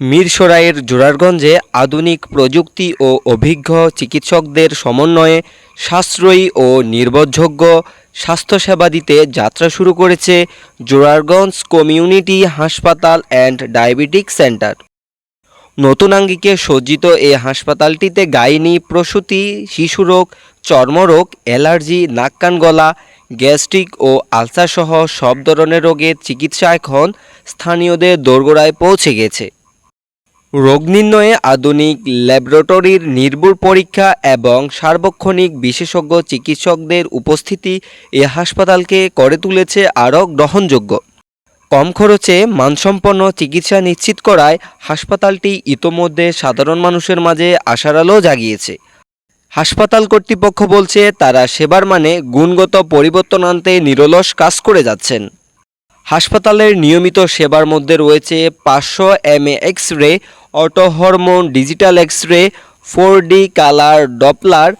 মিরসরাইয়ের জোরারগঞ্জে আধুনিক প্রযুক্তি ও অভিজ্ঞ চিকিৎসকদের সমন্বয়ে সাশ্রয়ী ও নির্ভরযোগ্য স্বাস্থ্যসেবা দিতে যাত্রা শুরু করেছে জোরারগঞ্জ কমিউনিটি হাসপাতাল অ্যান্ড ডায়াবেটিক সেন্টার। নতুন আঙ্গিকে সজ্জিত এই হাসপাতালটিতে গাইনি, প্রসূতি, শিশুরোগ, চর্মরোগ, অ্যালার্জি নাক কান গলা গ্যাস্ট্রিক ও আলসারসহ সব ধরনের রোগের চিকিৎসা এখন স্থানীয়দের দোরগোড়ায় পৌঁছে গেছে। রোগ নির্ণয়ে আধুনিক ল্যাবরেটরির নির্ভুল পরীক্ষা এবং সার্বক্ষণিক বিশেষজ্ঞ চিকিৎসকদের উপস্থিতি এ হাসপাতালকে করে তুলেছে আরও গ্রহণযোগ্য। কম খরচে মানসম্পন্ন চিকিৎসা নিশ্চিত করায় হাসপাতালটি ইতোমধ্যে সাধারণ মানুষের মাঝে আশার আলো জাগিয়েছে। হাসপাতাল কর্তৃপক্ষ বলছে, তারা সেবার মানে গুণগত পরিবর্তন আনতে নিরলস কাজ করে যাচ্ছেন। হাসপাতালের নিয়মিত সেবার মধ্যে রয়েছে পাঁচশো M X ray auto hormone, digital X ray four D colour Doppler,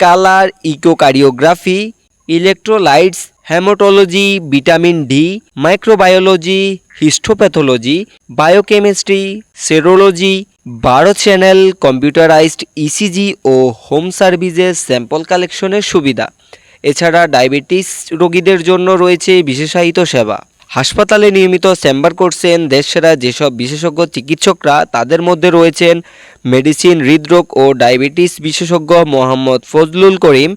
colour echocardiography electrolytes, haematology, vitamin D, microbiology, histopathology, biochemistry, serology, বারো চ্যানেল, কম্পিউটারাইজড ইসিজি ও হোম সার্ভিসেস স্যাম্পল কালেকশনের সুবিধা। এছাড়া ডায়াবেটিস রোগীদের জন্য রয়েছে বিশেষায়িত সেবা। হাসপাতালে নিয়মিত চেম্বার করছেন দেশসেরা যেসব বিশেষজ্ঞ চিকিৎসকরা, তাদের মধ্যে রয়েছেন মেডিসিন হৃদরোগ ও ডায়াবেটিস বিশেষজ্ঞ মোহাম্মদ ফজলুল করিম,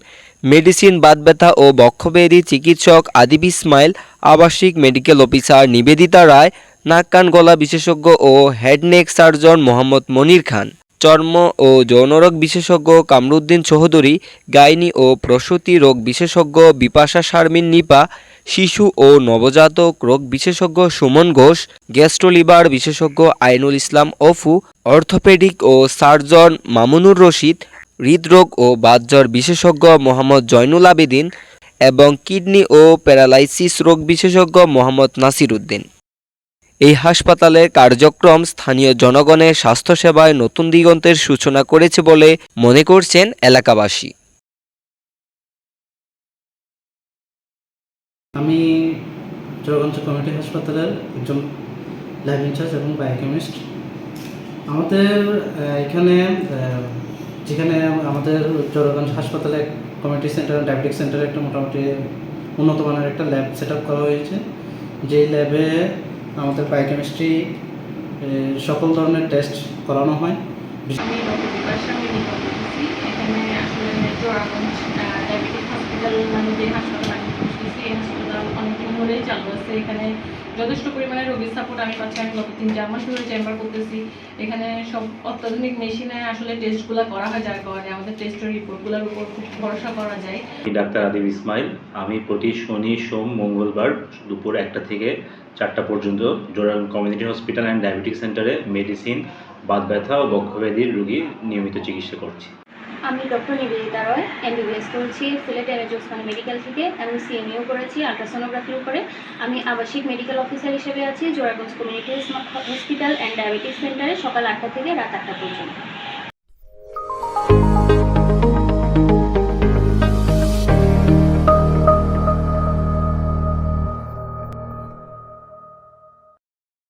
মেডিসিন বাত ব্যথা ও বক্ষব্যাধি চিকিৎসক আদিব ইসমাইল, আবাসিক মেডিকেল অফিসার নিবেদিতা রায়, নাক কান গলা বিশেষজ্ঞ ও head neck surgeon Mohammad Monir Khan. চর্ম ও যৌনরোগ বিশেষজ্ঞ কামরুদ্দিন চৌধুরী, গাইনি ও প্রসূতি রোগ বিশেষজ্ঞ বিপাশা শারমিন নিপা শিশু ও নবজাতক রোগ বিশেষজ্ঞ সুমন ঘোষ, গ্যাস্ট্রোলিভার বিশেষজ্ঞ আইনুল ইসলাম অফু, অর্থোপেডিক ও সার্জন মামুনুর রশিদ, হৃদরোগ ও বাতজ্বর বিশেষজ্ঞ মোহাম্মদ জয়নুল আবেদিন এবং কিডনি ও প্যারালাইসিস রোগ বিশেষজ্ঞ মোহাম্মদ নাসির উদ্দিন। এই হাসপাতালের কার্যক্রম স্থানীয় জনগণের স্বাস্থ্যসেবায় নতুন দিগন্তের সূচনা করেছে বলে মনে করছেন এলাকাবাসী। আমি জোরগঞ্জ কমিউনিটি হাসপাতালের একজন ল্যাব ইনচার্জ এবং বায়োকেমিস্ট আমাদের এখানে যেখানে আমাদের জোরগঞ্জ হাসপাতালে কমিউনিটি সেন্টার ডায়াবেটিক সেন্টারে একটা মোটামুটি উন্নত মানের একটা ল্যাব সেট করা হয়েছে। যেই ল্যাবে আমাদের বায়োকেমিস্ট্রি সকল ধরনের টেস্ট করানো হয়। এখানে আসলে হসপিটাল মানে যে হাসপাতাল আমি বসতেছি এই হাসপাতাল অনেকদিন ধরেই চালু আছে এখানে যথেষ্ট পরিমাণে রোগীর সাপোর্ট আমি পাচ্ছি, আমি গত তিন চার মাস ধরে চেম্বার করতেছি। এখানে সব অত্যাধুনিক মেশিনে আসলে টেস্টগুলো করা হয়, যার কারণে আমাদের টেস্টের রিপোর্টগুলোর উপর খুব ভরসা করা যায়। ডাক্তার আদিব ইসমাইল। আমি প্রতি শনি, সোম, মঙ্গলবার দুপুর একটা থেকে চারটা পর্যন্ত জোরাল কমিউনিটি হসপিটাল অ্যান্ড ডায়াবেটিক সেন্টারে মেডিসিন বাত ব্যথা ও বক্ষব্যাধির রোগী নিয়মিত চিকিৎসা করছি। আমি ডক্টর নিবেদিতা রয় এমবিবিএস করছি, সিলেট এম ওসমানী মেডিকেল থেকে, এবং সিএমইও করেছি আলট্রাসোনোগ্রাফির উপরে আমি আবাসিক মেডিকেল অফিসার হিসেবে আছি Joraganj community hospital and diabetes সেন্টারে সকাল আটটা থেকে রাত আটটা পর্যন্ত।